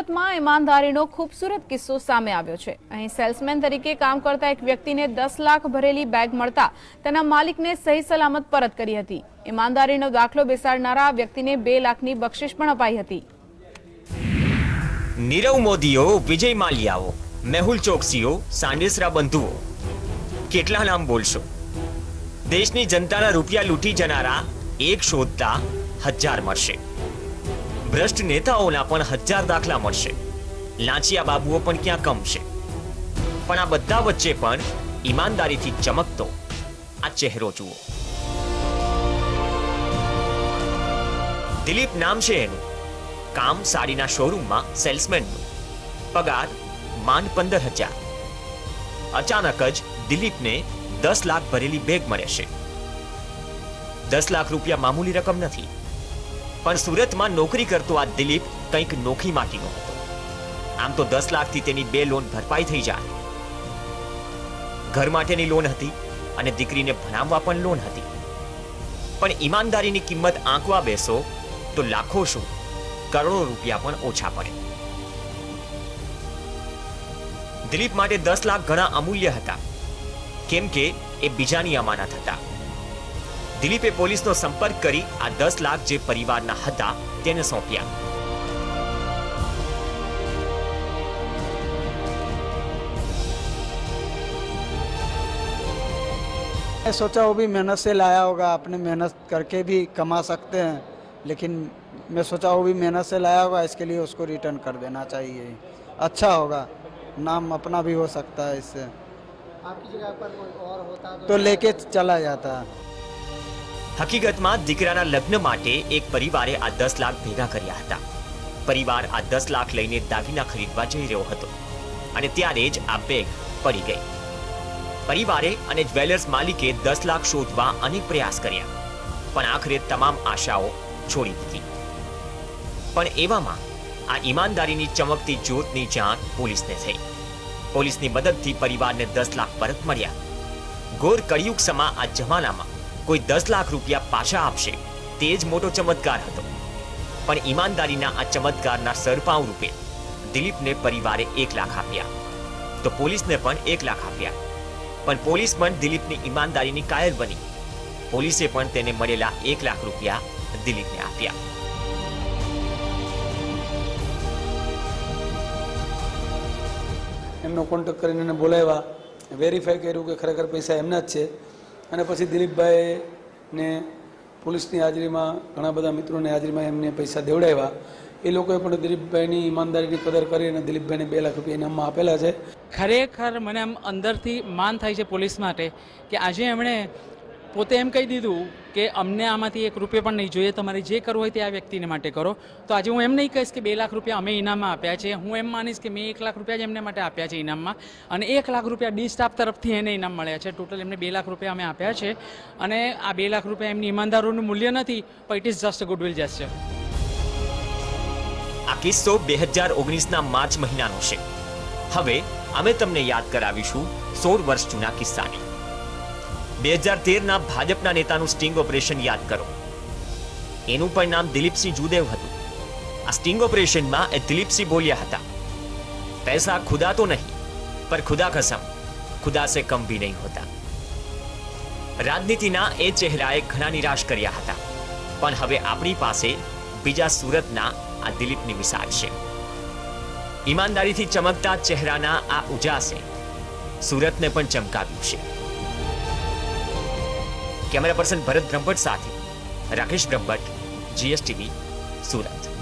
સુરતમાં ઈમાનદારીનો ખૂબસૂરત કિસ્સો સામે આવ્યો છે. અહીં સેલ્સમેન તરીકે કામ કરતા એક વ્યક્તિને દસ લાખ ભરેલી બેગ મળતા તેના માલિકને સહી સલામત પરત કરી હતી. ઈમાનદારીનો દાખલો બેસાડનારા વ્યક્તિને બે લાખની બક્ષિશ પણ અપાઈ હતી. નીરવ મોદીઓ, વિજય માલિયાઓ, મેહુલ ચોકસીઓ, સાંડેસરા બંધુઓ, કેટલા નામ બોલશો? દેશની જનતાના રૂપિયા લૂંટી જનારા એક શોધતા હજાર મળશે. ભ્રષ્ટ નેતાઓના પણ હજાર દાખલા મળશે. લાંચિયા બાબુઓ પણ ક્યાં કમ છે? પણ આ બધા વચ્ચે પણ ઈમાનદારીથી ચમકતો આ ચહેરો જુઓ. દિલીપ નામ છે એનું. કામ સાડીના શોરૂમમાં સેલ્સમેનનું પગાર માંડ પંદર હજાર. અચાનક જ દિલીપને દસ લાખ ભરેલી બેગ મળે છે. દસ લાખ રૂપિયા મામૂલી રકમ નથી. પણ સુરતમાં નોકરી કરતો આ દિલીપ કંઈક નોખી માટીનો હતો. આમ તો દસ લાખથી તેની બે લોન ભરપાઈ થઈ જાય. ઘર માટેની લોન હતી અને દીકરીને ભણાવવા પણ લોન હતી. પણ ઈમાનદારીની કિંમત આંકવા બેસો તો લાખો શું? કરોડો રૂપિયા પણ ઓછા પડે. દિલીપ માટે દસ લાખ ઘણા અમૂલ્ય હતા. કેમ કે એ બીજાની અમાનત હતા દિલીપે પોલીસનો સંપર્ક કરી આ દસ લાખ જે પરિવારના હતા તેને સોંપ્યા मैं सोचा वो भी मेहनत से लाया होगा अपने मेहनत करके भी कमा सकते हैं लेकिन मैं सोचा वो भी मेहनत से लाया होगा इसके लिए उसको रिटर्न कर देना चाहिए अच्छा होगा नाम अपना भी हो सकता है इससे आपकी जगह पर कोई और होता तो तो लेके चला जाता હકીકતમાં દીકરાના લગ્ન માટે એક પરિવારે આ દસ લાખ ભેગા કર્યા હતા. પરિવાર આ દસ લાખ લઈને દાગીના ખરીદવા જઈ રહ્યો હતો અને ત્યારે જ આ બેગ પડી ગઈ. પરિવારે અને જ્વેલર્સ માલિકે દસ લાખ શોધવા અનેક પ્રયાસ કર્યા, પણ આખરે તમામ આશાઓ છોડી દીધી. પણ એવામાં આ ઈમાનદારીની ચમકતી જ્યોતની જાણ પોલીસને થઈ. પોલીસની મદદથી પરિવારને દસ લાખ પરત મળ્યા. ઘોર કળિયુગ સમા આ જમાનામાં કોઈ દસ લાખ રૂપિયા પાછા આપશે. તે જ મોટો ચમત્કાર હતો. પણ ઈમાનદારીના આ ચમત્કારના સરપાવ રૂપે દિલીપને પરિવારે એક લાખ આપ્યા. તો પોલીસને પણ એક લાખ આપ્યા. પણ પોલીસ પણ દિલીપની ઈમાનદારીની કાયર બની. પોલીસે પણ તેને મળેલા એક લાખ રૂપિયા દિલીપને આપ્યા. એમનો કોન્ટેક્ટ કરીને એને બોલાવ્યા. વેરીફાઈ કર્યું કે ખરેખર પૈસા એમના જ છે. અને પછી દિલીપભાઈને પોલીસની હાજરીમાં ઘણા બધા મિત્રોની હાજરીમાં એમને પૈસા દેવડાવ્યા. એ લોકોએ પણ દિલીપભાઈની ઈમાનદારીની કદર કરી અને દિલીપભાઈને બે લાખ રૂપિયા ઇનામમાં આપેલા છે. ખરેખર મને આમ અંદરથી માન થાય છે પોલીસ માટે કે આજે એમણે પોતે એમ કહી દીધું કે અમને આમાંથી એક રૂપિયો પણ નહીં જોઈએ, તમારે જે કરવું હોય તે આ વ્યક્તિને માટે કરો. તો આજે હું એમ નહીં કહીશ કે બે લાખ રૂપિયા અમે ઇનામમાં આપ્યા છે, હું એમ માનીશ કે મેં એક લાખ રૂપિયા જ એમને માટે આપ્યા છે ઇનામમાં અને એક લાખ રૂપિયા ડી સ્ટાફ તરફથી એને ઇનામ મળ્યા છે. ટોટલ એમને બે લાખ રૂપિયા અમે આપ્યા છે અને આ બે લાખ રૂપિયા એમની ઈમાનદારોનું મૂલ્ય નથી, પણ it is just goodwill gesture આ કિસ્સો બે હજાર ઓગણીસના માર્ચ મહિનાનો છે. હવે અમે તમને યાદ કરાવીશું સોળ વર્ષ જૂના કિસ્સાને. બે હજાર તેરના ભાજપના નેતાનું સ્ટિંગ ઓપરેશન યાદ કરો. એનું પણ નામ દિલીપસિંહ જુદેવ હતું. આ સ્ટિંગ ઓપરેશનમાં એ દિલીપસિંહ બોલ્યા હતા. પૈસા ખુદા તો નહીં પર ખુદા કસમ ખુદા સે કમ ભી નહીં હોતા. રાજનીતિના એ ચહેરાએ ઘણા નિરાશ કર્યા હતા. પણ હવે આપણી પાસે બીજા સુરતના આ દિલીપની મિસાલ છે. ઈમાનદારીથી ચમકતા ચહેરાના આ ઉજાસે સુરતને પણ ચમકાવ્યું છે. કેમેરા પર્સન ભરત બ્રહ્મભટ્ટ સાથે. રાકેશ બ્રહ્મભટ્ટ જીએસટીવી સુરત.